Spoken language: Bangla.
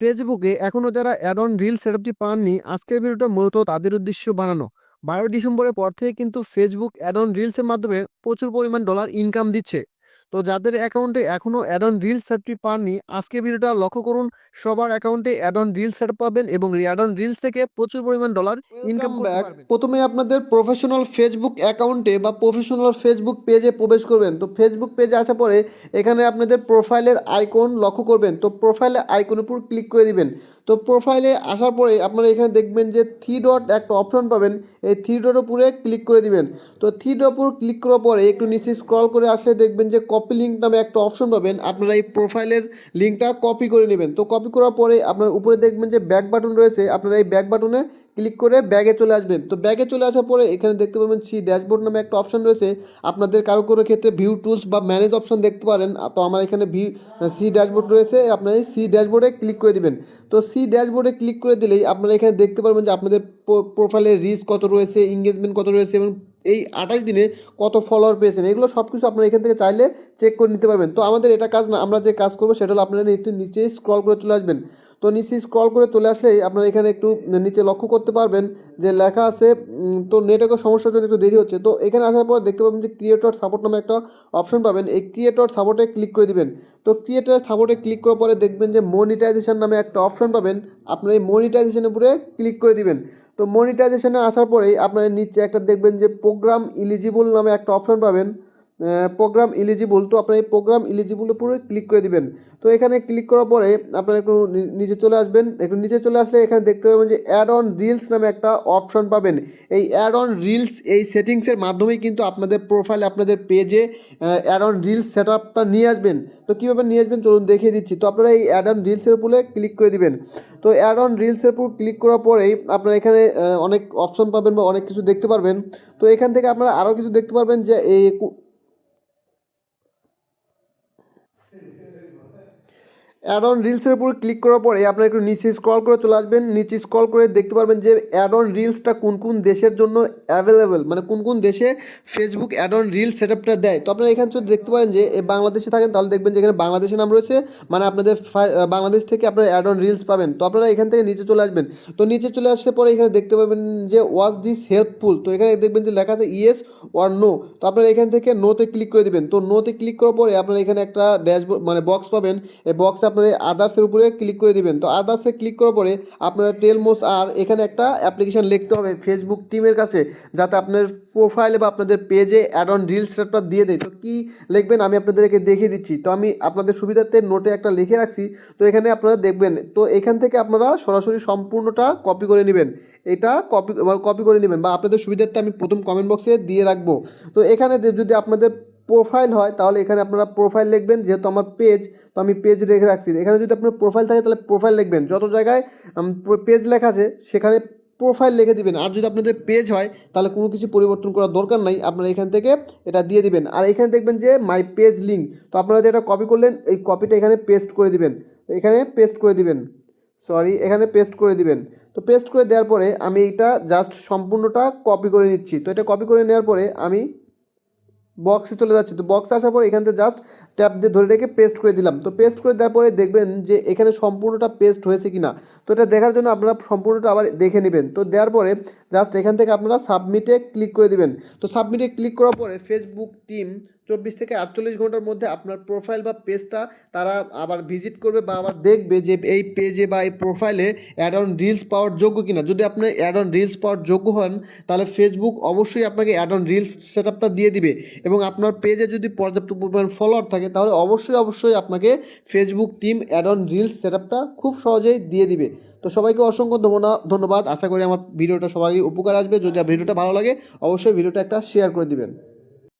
ফেসবুকে এখনও যারা অ্যাডন রিল সেটআপটি পাননি, আজকের ভিডিওটা মূলত তাদের উদ্দেশ্য বানানো। বারো ডিসেম্বরের পর থেকে কিন্তু ফেসবুক অ্যাডন রিলসের মাধ্যমে প্রচুর পরিমাণ ডলার ইনকাম দিচ্ছে। তো যাদের অ্যাকাউন্টে এখনও অ্যাড অন রিল সেটটি পাননি আজকে ভিডিওটা লক্ষ্য করুন সবার অ্যাকাউন্টে অ্যাড অন রিল সেট পাবেন এবং অ্যাড অন রিলস থেকে প্রচুর পরিমাণ ডলার ইনকাম ব্যাক প্রথমে আপনাদের প্রফেশনাল ফেসবুক অ্যাকাউন্টে বা প্রফেশনাল ফেসবুক পেজে প্রবেশ করবেন। তো ফেসবুক পেজে আসার পরে এখানে আপনাদের প্রোফাইলের আইকন লক্ষ্য করবেন। তো প্রোফাইলের আইকনের উপর ক্লিক করে দিবেন। তো প্রোফাইলে আসার পরে আপনারা এখানে দেখবেন যে থ্রি ডট একটা অপশন পাবেন। এই থ্রি ডট উপরে ক্লিক করে দিবেন। তো থ্রি ডট উপর ক্লিক করার পরে একটু নিচে স্ক্রল করে আসলে দেখবেন যে কপি লিঙ্ক নামে একটা অপশন পাবেন। আপনারা এই প্রোফাইলের লিঙ্কটা কপি করে নেবেন। তো কপি করার পরে আপনার উপরে দেখবেন যে ব্যাক বাটন রয়েছে। আপনারা এই ব্যাক বাটনে ক্লিক করে ব্যাগে চলে আসবেন। তো ব্যাগে চলে আসার পরে এখানে দেখতে পাবেন সি ড্যাশবোর্ড নামে একটা অপশন রয়েছে। আপনাদের কারও কারও ক্ষেত্রে ভিউ টুলস বা ম্যানেজ অপশন দেখতে পারেন। তো আমার এখানে ভি সি ড্যাশবোর্ড রয়েছে। আপনারা এই সি ড্যাশবোর্ডে ক্লিক করে দিবেন। তো সি ড্যাশবোর্ডে ক্লিক করে দিলেই আপনারা এখানে দেখতে পারবেন যে আপনাদের প্রোফাইলের রিচ কত রয়েছে এঙ্গেজমেন্ট কত রয়েছে এবং এই আঠাশ দিনে কত ফলোয়ার পেয়েছেন। এগুলো সব কিছু আপনারা এখান থেকে চাইলে চেক করে নিতে পারবেন। তো আমাদের এটা কাজ না, আমরা যে কাজ করব সেটা হলো আপনারা একটু নিচে স্ক্রল করে চলে আসবেন। তো নিচে স্ক্রল করে চলে আসলেই আপনারা এখানে একটু নিচে লক্ষ্য করতে পারবেন যে লেখা আছে তো নেটওয়ার্কের সমস্যার জন্য একটু দেরি হচ্ছে। তো এখানে আসার পর দেখতে পাবেন যে ক্রিয়েটর সাপোর্ট নামে একটা অপশন পাবেন। এই ক্রিয়েটর সাপোর্টে ক্লিক করে দিবেন। তো ক্রিয়েটর সাপোর্টে ক্লিক করার পরে দেখবেন যে মনিটাইজেশন নামে একটা অপশন পাবেন। আপনার এই মনিটাইজেশনের উপরে ক্লিক করে দিবেন। তো মনিটাইজেশনে আসার পরেই আপনারা নিচে একটা দেখবেন যে প্রোগ্রাম ইলিজিবল নামে একটা অপশন পাবেন। প্রোগ্রাম ইলিজিবল তো আপনার এই প্রোগ্রাম ইলিজিবল উপরে ক্লিক করে দিবেন। তো এখানে ক্লিক করার পরে আপনারা একটু নিচে চলে আসবেন। একটু নিচে চলে আসলে এখানে দেখতে পাবেন যে অ্যাড অন রিলস নামে একটা অপশন পাবেন। এই অ্যাড অন রিলস এই সেটিংসের মাধ্যমেই কিন্তু আপনাদের প্রোফাইলে আপনাদের পেজে অ্যাড অন রিলস সেট আপটা নিয়ে আসবেন। তো কীভাবে নিয়ে আসবেন চলুন দেখিয়ে দিচ্ছি। তো আপনারা এই অ্যাড অন রিলসের উপরে ক্লিক করে দিবেন। তো অ্যাড অন রিলসের উপর ক্লিক করার পরেই আপনারা এখানে অনেক অপশন পাবেন বা অনেক কিছু দেখতে পারবেন। তো এখান থেকে আপনারা আরও কিছু দেখতে পারবেন যে এই Hey, hey. অ্যাড অন রিলসের উপর ক্লিক করার পরে আপনারা একটু নিচে স্ক্রল করে চলে আসবেন। নিচে স্ক্রল করে দেখতে পারবেন যে অ্যাড অন রিলসটা কোন কোন দেশের জন্য অ্যাভেলেবেল মানে কোন কোন দেশে Facebook add on reels set আপটা দেয়। তো আপনারা এখানে যদি দেখতে পারেন যে বাংলাদেশে থাকেন, তাহলে দেখবেন যে এখানে বাংলাদেশের নাম রয়েছে মানে আপনাদের বাংলাদেশ থেকে আপনারা অ্যাড অন রিলস পাবেন। তো আপনারা এখান থেকে নিচে চলে আসবেন। তো নিচে চলে আসার পরে এখানে দেখতে পাবেন যে ওয়াজ দিস হেল্পফুল তো এখানে দেখবেন যে লেখা আছে ইয়েস ওয়ার নো তো আপনারা এখান থেকে নোতে ক্লিক করে দেবেন। তো নোতে ক্লিক করার পরে আপনারা এখানে একটা ড্যাশবোর্ড মানে বক্স পাবেন। এই বক্সে আপনারা আদার্সের উপরে ক্লিক করে দিবেন। তো আদার্সে ক্লিক করার পরে আপনারা টেলমোস আর এখানে একটা অ্যাপ্লিকেশন লিখতে হবে ফেসবুক টিমের কাছে, যাতে আপনার প্রোফাইলে বা আপনাদের পেজে অ্যাড অন রিলস সেটটা দিয়ে দেয়। তো কী লিখবেন আমি আপনাদেরকে দেখিয়ে দিচ্ছি। তো আমি আপনাদের সুবিধার্থে নোটে একটা লিখে রাখছি। তো এখানে আপনারা দেখবেন, তো এখান থেকে আপনারা সরাসরি সম্পূর্ণটা কপি করে নেবেন। এটা কপি কপি করে নেবেন বা আপনাদের সুবিধার্থে আমি প্রথম কমেন্ট বক্সে দিয়ে রাখব। তো এখানে যদি আপনাদের প্রোফাইল হয়, তাহলে এখানে আপনারা প্রোফাইল লিখবেন, যেহেতু আমার পেজ তো আমি পেজ রেখে রাখছি। এখানে যদি আপনার প্রোফাইল থাকে, তাহলে প্রোফাইল লিখবেন। যত জায়গায় পেজ লেখা আছে, সেখানে প্রোফাইল লিখে দিবেন। আর যদি আপনাদের পেজ হয়, তাহলে কোনো কিছু পরিবর্তন করার দরকার নাই। আপনারা এখান থেকে এটা দিয়ে দিবেন। আর এখানে দেখবেন যে মাই পেজ লিঙ্ক তো আপনারা যেটা কপি করলেন, এই কপিটা এখানে পেস্ট করে দিবেন। এখানে পেস্ট করে দিবেন। সরি এখানে পেস্ট করে দিবেন। তো পেস্ট করে দেওয়ার পরে, আমি এইটা জাস্ট সম্পূর্ণটা কপি করে নিচ্ছি। তো এটা কপি করে নেওয়ার পরে, আমি বক্সে চলে যাচ্ছে। তো বক্সে আসার পর এখান থেকে জাস্ট ট্যাপ দিয়ে ধরে রেখে পেস্ট করে দিলাম। তো পেস্ট করে দেওয়ার পরে দেখবেন যে এখানে সম্পূর্ণটা পেস্ট হয়েছে কি না তো এটা দেখার জন্য আপনারা সম্পূর্ণটা আবার দেখে নেবেন। তো দেওয়ার পরে জাস্ট এখান থেকে আপনারা সাবমিটে ক্লিক করে দিবেন। তো সাবমিটে ক্লিক করার পরে ফেসবুক টিম চব্বিশ থেকে আটচল্লিশ ঘণ্টার মধ্যে আপনার প্রোফাইল বা পেজটা তারা আবার ভিজিট করবে বা আবার দেখবে যে এই পেজে বা এই প্রোফাইলে অ্যাড অন রিলস পাওয়ার যোগ্য কিনা। যদি আপনি অ্যাড অন রিলস পাওয়ার যোগ্য হন, তাহলে ফেসবুক অবশ্যই আপনাকে অ্যাড অন রিলস সেট আপটা দিয়ে দিবে এবং আপনার পেজে যদি পর্যাপ্ত পরিমাণ ফলোয়ার থাকে, তাহলে অবশ্যই অবশ্যই আপনাকে Facebook team add on reels set আপটা খুব সহজেই দিয়ে দিবে। তো সবাইকে অসংখ্য ধন্যবাদ। আশা করি আমার ভিডিওটা সবারই উপকার আসবে। যদি ভিডিওটা ভালো লাগে, অবশ্যই ভিডিওটা একটা শেয়ার করে দিবেন।